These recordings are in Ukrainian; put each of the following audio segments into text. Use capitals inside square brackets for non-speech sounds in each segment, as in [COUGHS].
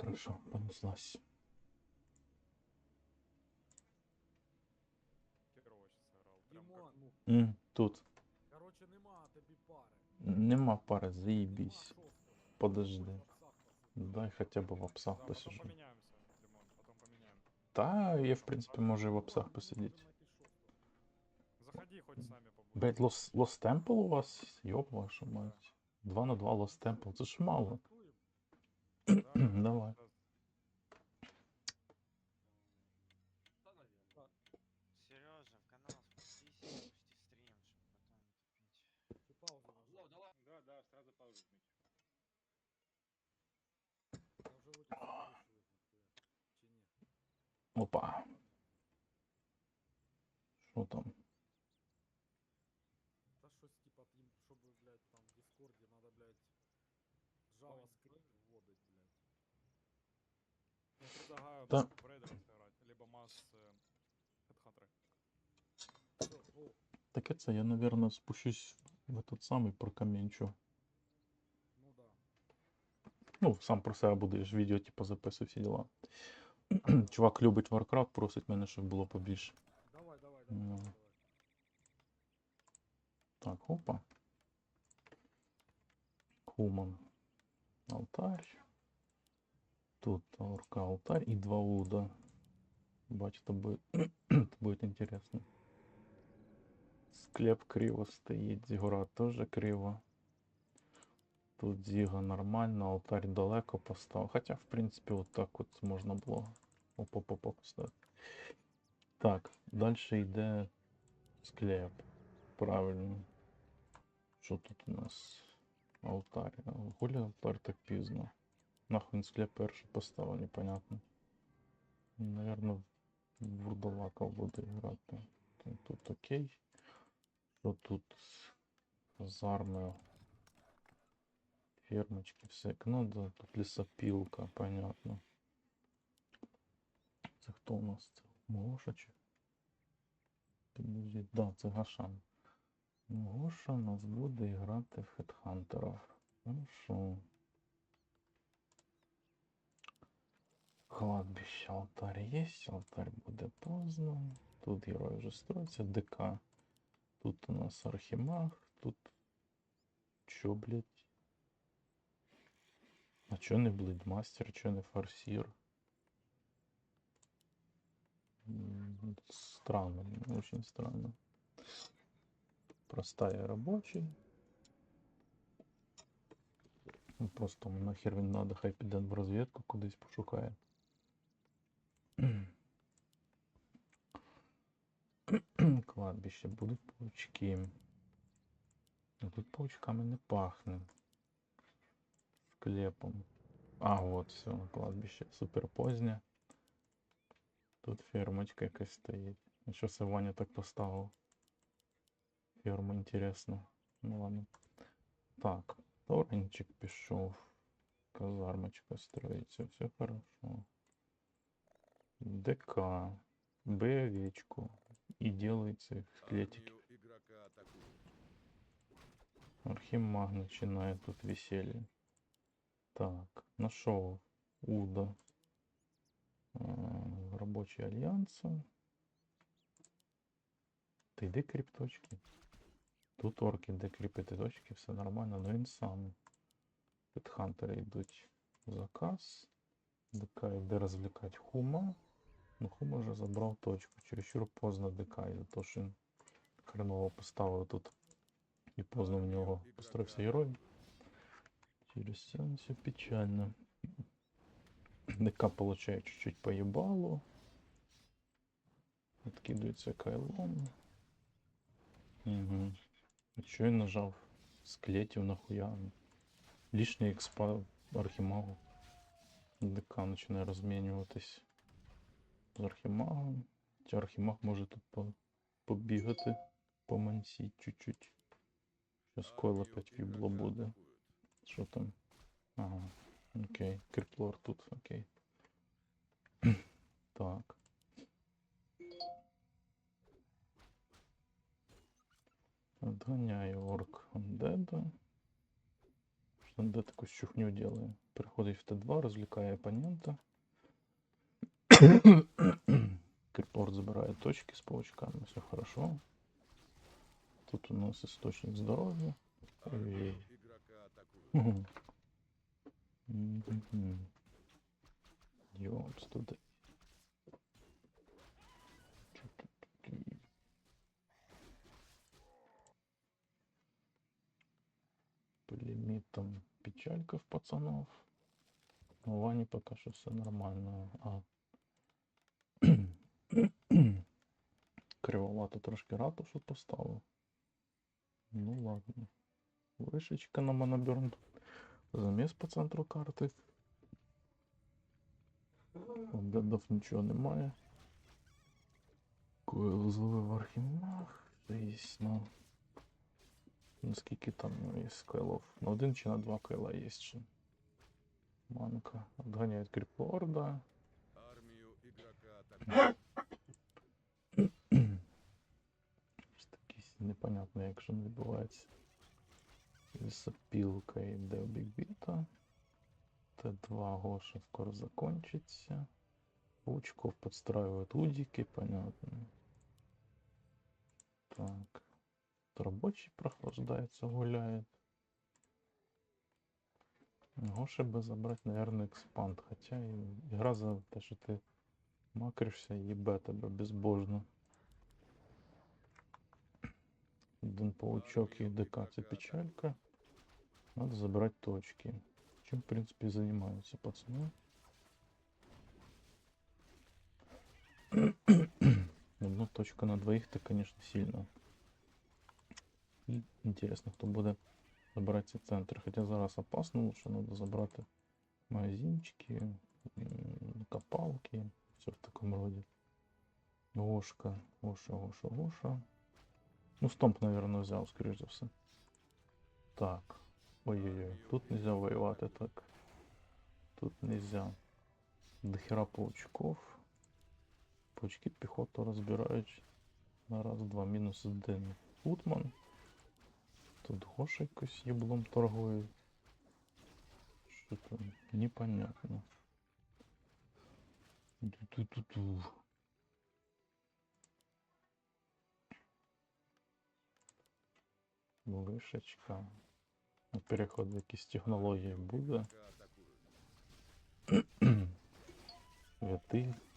Хорошо, понеслась. М, тут. короче, нема тобі пари. Нема пари, шостого. Подожди. Дай хоча б в апсах посижу. Та я, в принципі, можу в апсах посидіти. Заходи, хоть сами побудем. Блять, Лос, Лос Темпл у вас? Йоп вашу мать. 2 на 2 Лос Темпл, це ж мало. [CLEARS THROAT] Давай. Сережа, в канал спустись, пусти стрим, чтобы потом не тупить. Паузу нажал. Да, да, да, сразу паузу жмите. Опа. го. Таке це я, наверное, спущусь в этот самий прокамінчу. Ну да. Ну, сам про себе буду, я ж відео, типу, записую всі діла. [CLEARS THROAT] Чувак любить Warcraft, просить мене, щоб було побільше. Давай, давай, давай, Ну. давай, давай. Так, опа. Хуман. Алтарь. Тут орка алтарь і два уда. Бачите, буде, [CLEARS THROAT] буде інтересно. Склеп криво стоїть, зігора теж криво. Тут зіга нормально, алтарь далеко постав. Хоча, в принципі, от так от можна було оп-оп-оп поставити. Так, далі йде склеп. Правильно. Що тут у нас? Алтарь. Гуля алтарь так пізно. Нахуй він склеп перший поставив, непонятно. Наверно, вурдалака буде грати. Тут, окей. Що тут з армою? Фермочки, все як надо. Тут лісопілка, понятно. Це хто у нас? Це Моша чи? Да, це Гашан. Ну, Гоша у нас буде грати в хедхантерів. Хорошо. Кладбище, алтарь є, алтарь буде поздно. Тут герой вже строїться, ДК. Тут у нас архімаг, тут. Чо, блядь? А чо не блейдмастер, чо не форсір? М, Странно, очень странно. Простая рабочий. Ну, Просто нахер він надо, хай піде в розвідку кудись пошукає. [CLEARS THROAT] Кладбище, будуть паучки. Ну тут паучками не пахне. Склепом. А, вот все, кладбище. Супер позднє. Тут фермочка якась стоїть. А що це Ваня так поставив? Ферма інтересно. Ну ладно. Так, Торенчик пішов. Казармочка строїться, все хорошо. ДК. Боевичку. И делается склетики. Архимаг начинает тут веселье. Так, нашел Уда. Э, Рабочий альянса. Ти йди кріпточки. Тут орки, де кріпити точки, все нормально, но він сам. Хантери йдуть заказ. ДК йде розвлікати Хума. Ну Хума вже забрав точку. Чересчур поздно ДК, за то, що він хреново поставив тут. І поздно в нього построився герой. Через це все печально. ДК получає чуть-чуть поїбало. Откидується кайлом. Угу. А я нажав? Склетів нахуя? Лишній експа архімагу. ДК починає розмінюватись з архімагом. Хоча архімаг може тут по- побігати, помансіть чуть-чуть. Щас койл опять вібло буде. Що там? Ага. Окей. Криплор тут, окей. [CLEARS THROAT] так. Отганяю орк Undead. де таку чухню делає. Переходить в Т2, розвлікає опонента. Крипорт забирає точки з паучками, все хорошо. Тут у нас істочник здоров'я. Ой. Мгм. Мгм. Йопс, туди. Чу-чу-чу-чу. По лимитам печалька в пацанов. У Вани пока что все нормально. А. Кривовато трошки ратушу поставив. Ну ладно. Вишечка на моноберн. Заміс по центру карти. Обдадов нічого немає. Койл зловив архімаг. Звісно. Наскільки там є койлов? На один чи на два койла є ще. Манка. Отганяють кріплорда. Армию игрока атакуют. [LAUGHS] Щось таке непонятно, як же відбувається. Лісопілка йде в бікбіта. Т2 Гоша скоро закончиться. Паучков подстраивают удики, понятно. Так. Тут Рабочий прохлаждается, гуляет. Гоша бы забрать, наверное, экспанд. Хотя и игра за те, что ты макришься, ебе тебе безбожно. Один паучок и ДК печалька. Надо забрать точки. Чем, в принципе, и занимаются пацаны. [COUGHS] Одна точка на двоих, это, конечно, сильно. И интересно, кто буде забирати ці центри. Хоча зараз опасно, лучше надо забрати магазинчики, копалки, все в таком роде. Гошка, Гоша, Гоша, Гоша. Ну, стомп, наверное, взял, скоріш за все. Так. Ой-ой-ой, тут нельзя воевать, так. Тут нельзя. Дохера паучков. Паучки піхоту розбирають. На раз-два. Мінус один. Футман. Тут Гоша якось єблом торгує. Там? Непонятно. Ту-ту-ту-ту. Вишечка. Ну, Переход в якісь технології буде. [CLEARS THROAT]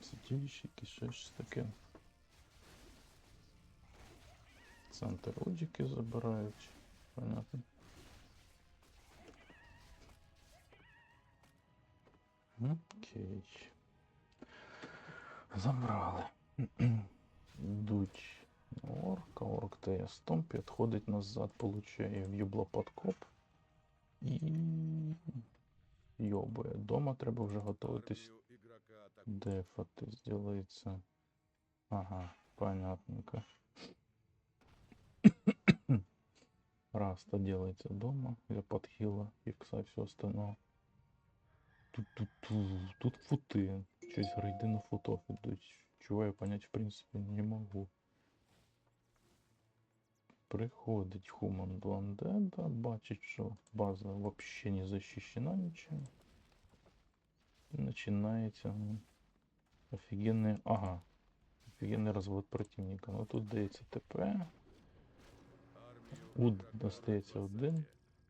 Святилище, ще щось таке. Центр удики забирають. Понятно. Окей. Забрали. [CLEARS THROAT] Йдуть на орка, орк тає стомп, відходить назад, получає в'єбло подкоп. І йобує. Дома треба вже готуватись. Дефаты сделается. Ага, понятненько. [COUGHS] Раста делается дома для подхила, икса и все остальное. Тут, тут, тут, тут футы. Щось грейди на футов ідуть. Чого я понять, в принципі, не можу. Приходить Хуман Бландеда, бачить, що база вообще не защищена нічим. И начинается ну, офигенный, ага, офигенный развод противника. Ну тут дається ТП, Уд достається один.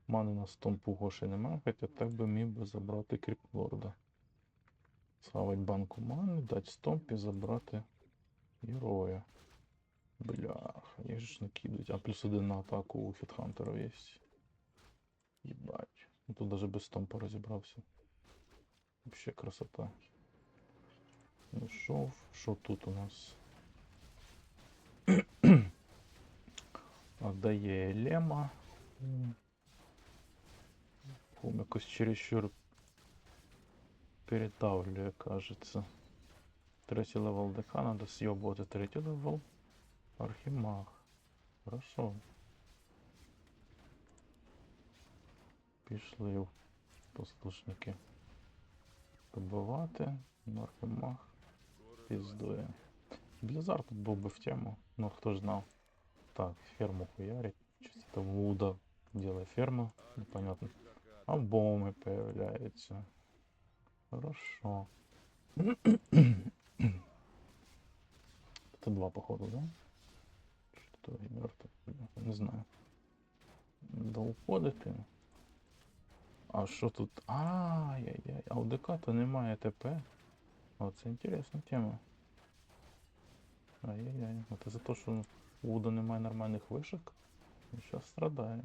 Мани на стомпу гоші немає, хоча так би міг би забрати кріплорда. Схавать банку мани, дати стомп і забрати героя. Бляха, їх ж накидують. А плюс один на атаку у хітхантерів є. Єбать. Ну тут даже без стомпа розібрався. Вообще красота. Пішов. Що тут у нас? [CLEARS THROAT] Отдає Лема. М. Якось чересчур перетавлює, кажется. Третій левел ДК, надо съебувати третій левел. Архімаг. Хорошо. Пішли послушники. Добивати. Ну, Архімаг піздує. Близар тут був би в тему, но хто ж знав. Так, ферму хуярить. Щось там Вуда делает ферму. Непонятно. А боми появляються. Хорошо. Это два, походу, да? Что и мертвый? Не знаю. Да уходити. А що тут? Ай-яй-яй, а у ДК то немає ТП. О, це інтересна тема. Ай-яй-яй. Это за те, що у Уда немає нормальних вишок. Він зараз страдає.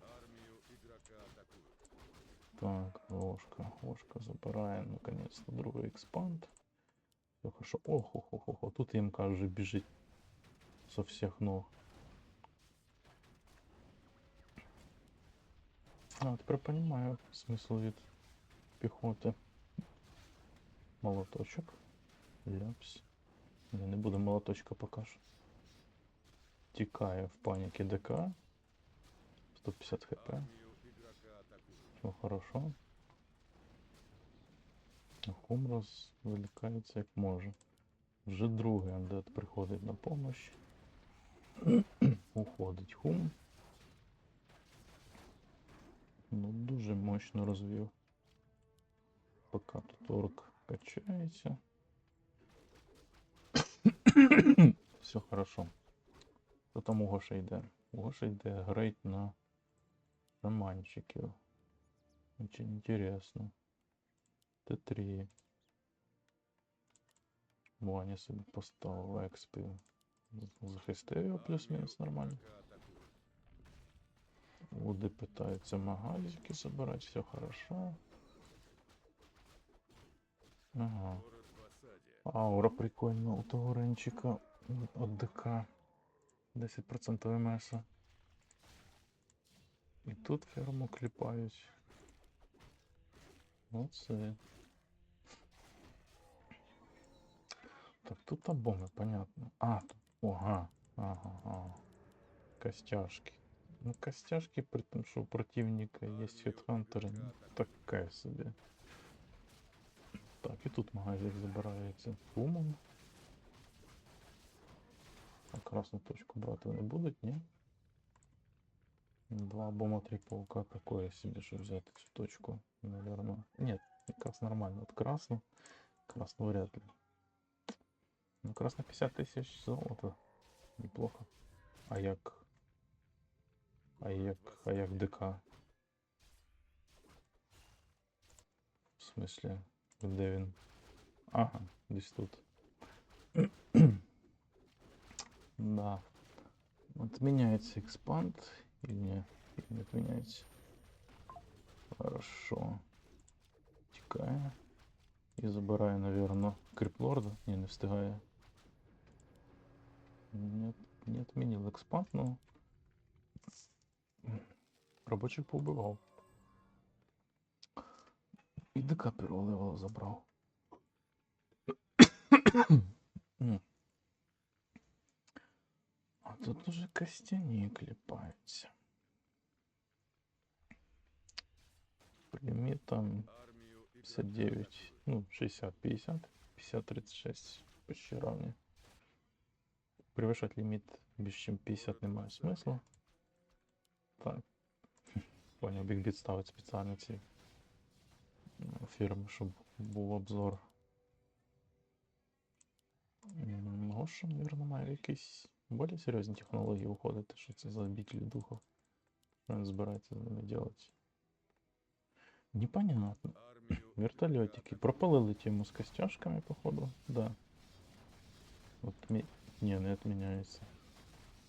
Армию игрока атакуют. Так, ложка. Ложка забираем наконец-то другой экспанд. Все хорошо. Ох, ох, ох, ох, ох. Тут МК уже бежит со всех ног. А, теперь понимаю смысл вид пехоты. Молоточек. Ляпс. Не, не буде молоточка пока що. Тікає в паніки ДК. 150 хп. Все хорошо. Хум розвлікається як може. Вже другий андет приходить на помощь. [COUGHS] Уходить хум. Ну, дуже мощно розвів. Поки тут орк качається. [COUGHS] Все хорошо. Що там у Гоша йде? У Гоша йде грейт на романчиків. Очень интересно. Т3. Ваня собі поставив експі. Захистив його плюс-мінус нормально. Атакуют. Питаються магазики забирати, все хорошо. Ага. Аура прикольна у того ренчика от ДК. 10% МС. І тут ферму кліпають. Оце. Так, тут обоми, понятно. А, тут. Ага, ага, ага. Костяшки. Ну, костяшки, при том, что у противника есть хедхантеры, ну, такая себе. Так, і тут магазин забирається фумом. А красну точку брати вони будуть, ні? Два бома, три паука, такое себе, щоб взяти цю точку, наверное. Нет, якраз нормально. От красну, красну вряд ли. Ну, красно 50 тисяч золота. Неплохо. А як? А як, а як ДК? В смысле, де він? Ага, десь тут. [CLEARS THROAT] да. Отменяется экспанд или не? Или не отменяется? Хорошо. Тікає. І забирає, наверное, криплорда. Не, не встигає. Не, не отменил экспанд, но робочих поубивав. І ДК первого левела забрав. М. А тут уже костяні клепаються. Лимит там Армию игрока 59, ну 60, 50, 50, 36, почти равні. Превышать лимит більше, чем 50 немає смисла. Так. Поняв, бігбіт ставить спеціально ці м, фірми, щоб був обзор. Гоша, мабуть, має якісь більш серйозні технології уходити, що це за обителі духов. Він збирається з ними робити. Непонятно. Вертолетики. Пропалили тему с костяшками, походу. Да. Вот Не, не отменяется.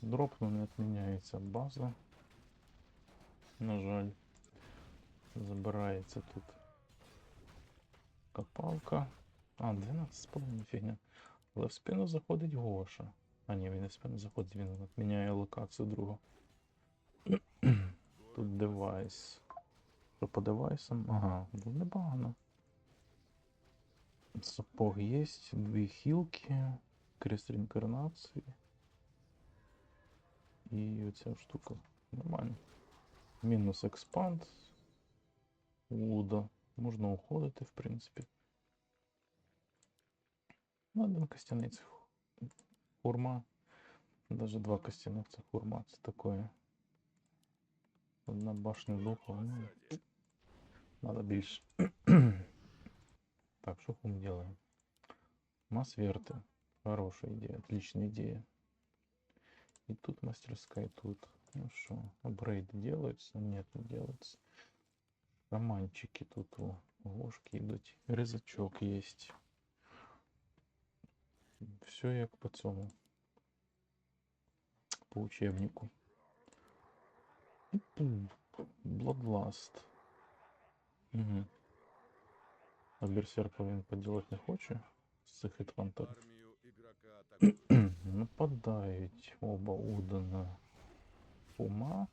Дропну не отменяется. База. На жаль. Забирається тут. Копалка. А, 12,5 фігня. Але в спину заходить Гоша. А ні, він не в спину заходить, він відміняє локацію другу. [CLEARS THROAT] Тут девайс. Що по девайсам? Ага, непогано. Сапог есть, две хилки, крест реинкарнации. И оця штука. Нормально. Мінус експанд. Уда. Можна уходити, в принципі. Ну, один ху- хурма. Даже два костяних це хурма. Це такое. Одна башня духов, ну, надо більше. [CLEARS THROAT] так, что мы делаем? Масверты. Хорошая идея, отличная идея. И тут мастерская, и тут. Ну что, апгрейды делаются? Нет, не делаются. Романчики тут, о, ложки идут. Резачок есть. Все як по цьому. По учебнику. Пу, Bloodlust. Угу. А берсерка він поділати не хоче з цих хітхантерів. Нападають оба Уда на Ума.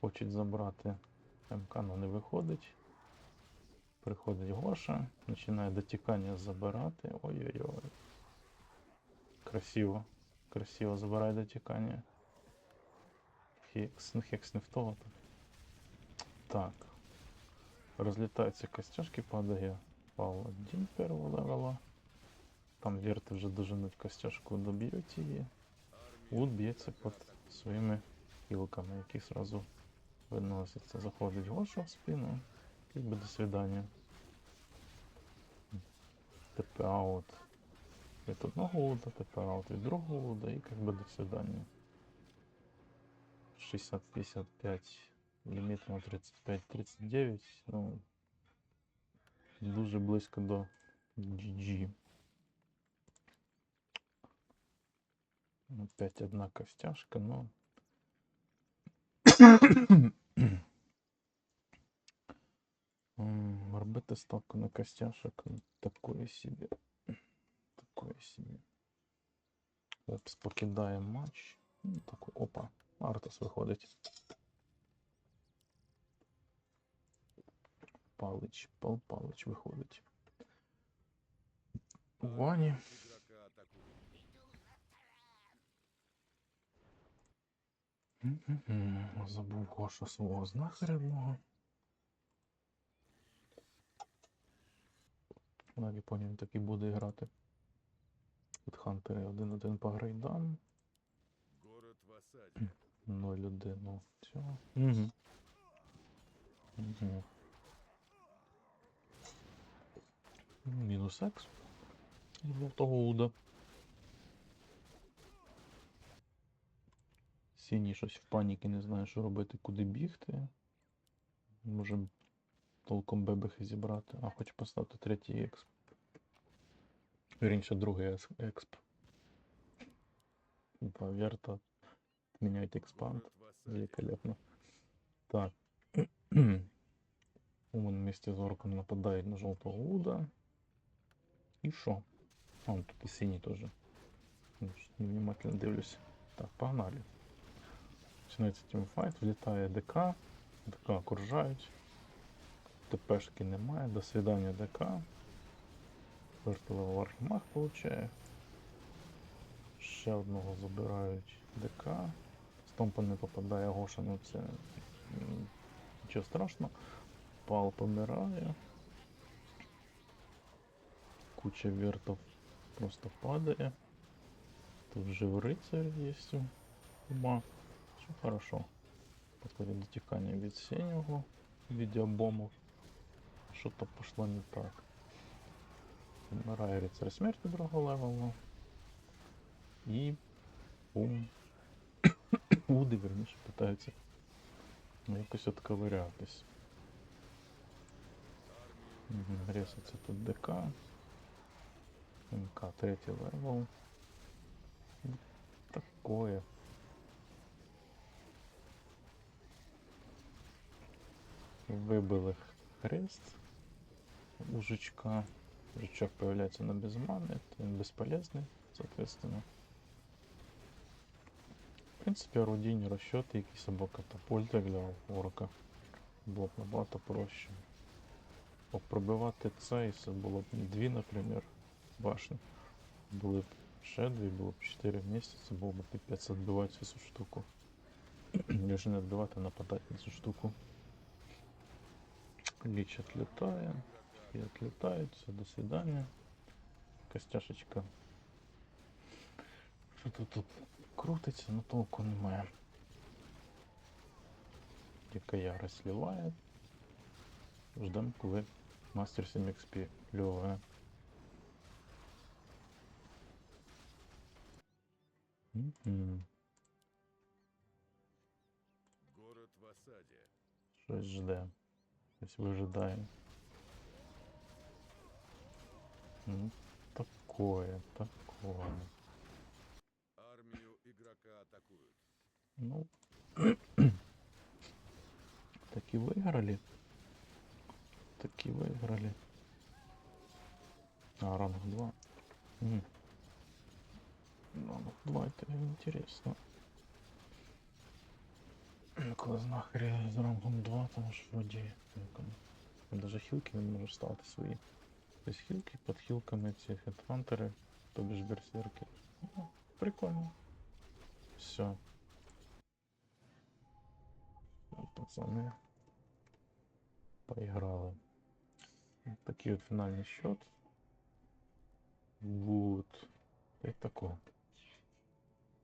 Хочуть забрати МК, но не виходить. Приходить Гоша, починає дотікання забирати. Ой-ой-ой. Красиво. Красиво забирає дотікання. Хекс, ну хекс не в того. тут. Так. Розлітаються костяшки, падає Пал один первого левела. Там верти вже доженуть костяшку, доб'ють її. Вуд б'ється під своїми хілками, які сразу виносяться. Заходить Гоша в спину. І до свидання. ТП аут від одного Уда, ТП аут від другого Уда і как би до свидання. 60-55 ліміт на 35-39. Ну, дуже близько до GG. Опять одна костяшка, но... М, Робити ставку на костяшок ну, такое себе. Такое себе. Епс покидає матч. Ну, такой, опа, Артас виходить. Палич, Пал Палич виходить. У. Забув Гоша свого знахаря одного. На Японії він так і буде грати. Від Хантери 1-1 по грейдам. Город в осаде. 0-1. Ну, все. Угу. Угу. Мінус екс. З Жовтого Уда. Синій щось в паніки не знає, що робити, куди бігти. Може толком бебехи зібрати. А, хочу поставити третій експ. Вірніше, другий експ. Два верта. Міняють експанд. Великолепно. Так. [CLEARS THROAT] Он вместе с орком нападает на желтого Уда. И шо? А, тут и синий тоже. Ну, Невнимательно дивлюсь. Так, погнали. Починається тімфайт, влітає ДК. ДК окружають. ТПшки немає. До свидання ДК. Вертолево архімаг получає. Ще одного забирають ДК. Стомпа не попадає Гоша, ну це нічого страшного. Пал помирає. Куча вертов просто падає. Тут же рицар є ума. Хорошо. Подходит дотекание від синього відеобомов. Що-то пошло не так. Помирає рицар смерті другого левелу. І бум. [COUGHS] Уди, верніше, питаються якось отковирятись. Угу. Тут ДК. МК третий левел. Такое. Выбил их хрест у жучка. Жучок появляется на безманы, это он бесполезный, соответственно. В принципе, орудійні розчоти, якісь або катапульти для орка. Було б набагато проще. Бо пробивати цей, це було б не дві, наприклад, башні. Були б ще дві, було б чотири місяці, було б піпець відбивати цю штуку. [CLEARS THROAT] Лише не відбивати, а нападати на цю штуку. Ліч отлітає, і отлітають, все, до свидання. Костяшечка. Що тут тут крутиться, но толку немає. Дикая ярость сливает. Ждем, коли Мастер 7 XP кльове. Мгм. Город в осаде. Щось жде. Щось вижидає. Ну, такое, такое. Армию игрока атакуют. Ну, [COUGHS] таки выиграли. Таки выиграли. А, ранг 2. М. Ранг 2, это интересно. Коли знахарі з рангом 2, там ж вроді. як даже хілки не може ставити свої. Тобто хілки під хілками ці хедхантери, тобі ж берсерки. Ну, прикольно. Все. Пацаны поиграли. Такий от фінальний счет. Вот. І тако.